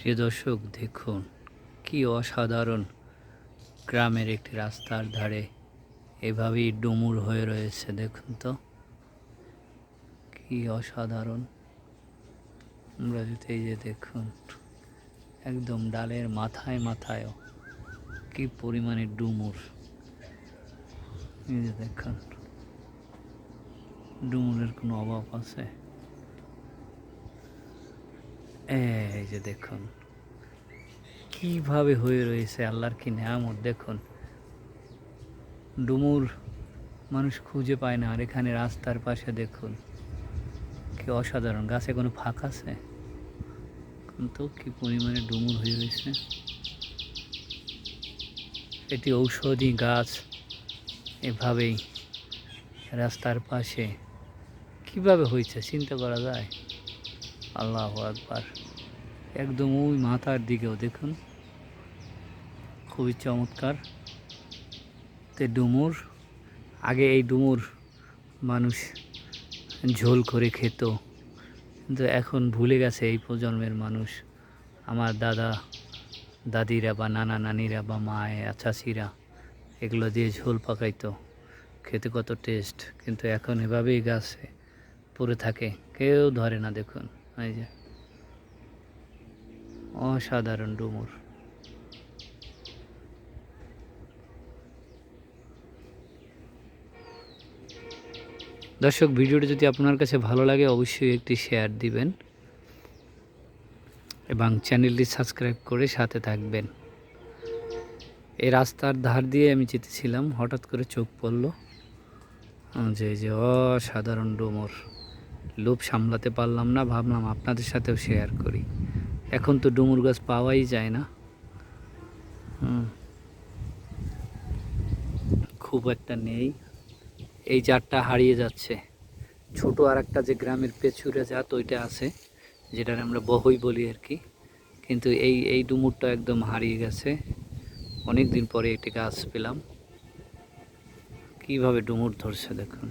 প্রিয় দর্শক, দেখুন কি অসাধারণ গ্রামের একটি রাস্তার ধারে এভাবেই ডুমুর হয়ে রয়েছে, দেখুন তো। কি অসাধারণ। আমরা যদি এই যে দেখুন, একদম ডালের মাথায় মাথায়ও কি পরিমাণে ডুমুর। এই যে দেখুন, ডুমুরের কোনো অভাব আছে। এই যে দেখুন, কীভাবে হয়ে রয়েছে আল্লাহর কি নেয়ামত? দেখুন, ডুমুর মানুষ খুঁজে পায় না, আর এখানে রাস্তার পাশে দেখুন, কি অসাধারণ। গাছে কোনো ফাঁক আছে? কিন্তু কি পরিমাণে ডুমুর হয়ে রয়েছে। এটি ঔষধি গাছ, এভাবেই রাস্তার পাশে। কীভাবে হয়েছে? চিন্তা করা যায়? আল্লাহ একবার একদম ওই মাথার দিকেও দেখুন। খুবই চমৎকার। তে ডুমুর, আগে এই ডুমুর মানুষ ঝোল করে খেত। কিন্তু এখন ভুলে গেছে এই প্রজন্মের মানুষ। আমার দাদা, দাদিরা বা নানা নানিরা বা মায়ে চাষিরা এগুলো দিয়ে ঝোল পাকাইতো। খেতে কত টেস্ট। কিন্তু এখন এভাবেই গাছে পড়ে থাকে। কেউ ধরে না দেখুন। এই যে। অসাধারণ ডুমুর। দর্শক, ভিডিওটি যদি আপনার কাছে ভালো লাগে, অবশ্যই একটি শেয়ার দিবেন এবং চ্যানেলটি সাবস্ক্রাইব করে সাথে থাকবেন। এই রাস্তার ধার দিয়ে আমি যেতেছিলাম, হঠাৎ করে চোখ পড়ল। যে যে, অসাধারণ ডুমুর। লোভ সামলাতে পারলাম না, ভাবলাম আপনাদের সাথেও শেয়ার করি। এখন তো ডুমুর গাছ পাওয়াই যায় না। খুব একটা নেই। এই জাতটা হারিয়ে যাচ্ছে। ছোট আর একটা যে গ্রামের পেছুরে জাত, ওইটা আছে, যেটার আমরা বহই বলি আর কি। কিন্তু এই এই ডুমুরটা একদম হারিয়ে গেছে। অনেক দিন পরে একটি গাছ পেলাম। কীভাবে ডুমুর ধরছে দেখুন।